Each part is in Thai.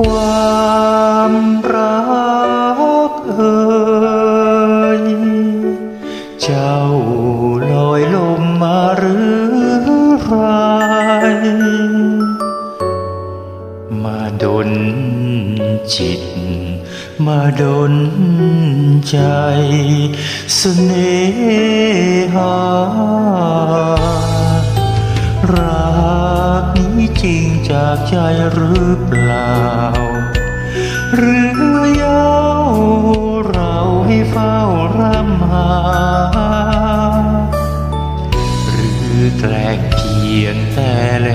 ความรักเอ่ยเจ้าลอยลมมาหรือไรมาดนจิต มาดนใจสเสน่หา จริงจากใจหรือเปล่า หรือยาวเราให้เฝ้ารำหา หรือแกล้งเพียงแต่แล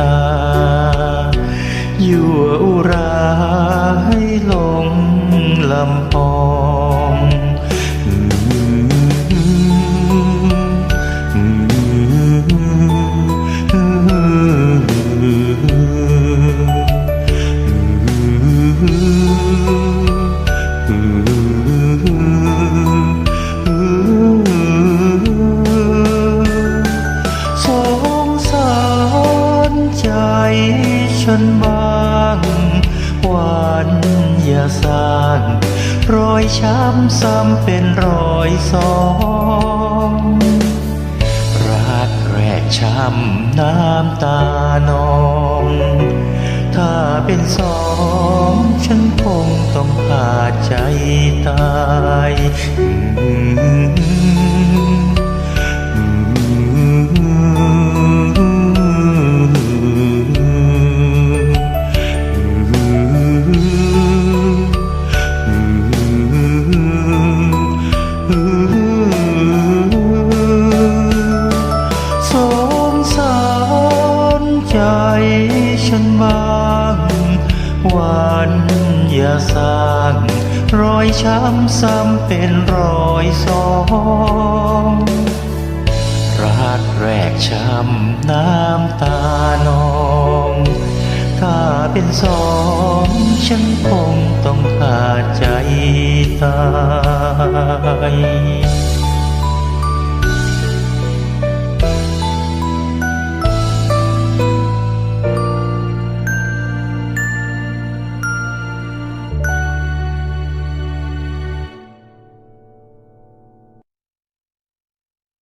ตา ยั่วอุราให้หลงลำพอ ฉันบ้างหวานอย่าสร้างรอยช้ำซ้ำเป็นรอยสองรักแรกช้ำน้ำตานอง ถ้าเป็นสองฉันคงต้องขาดใจตาย วานอย่าสร้าง รอยช้ำซ้ำเป็นรอยสองรักแรกช้ำน้ำตานอง ถ้าเป็นสองฉันคงต้องขาดใจตาย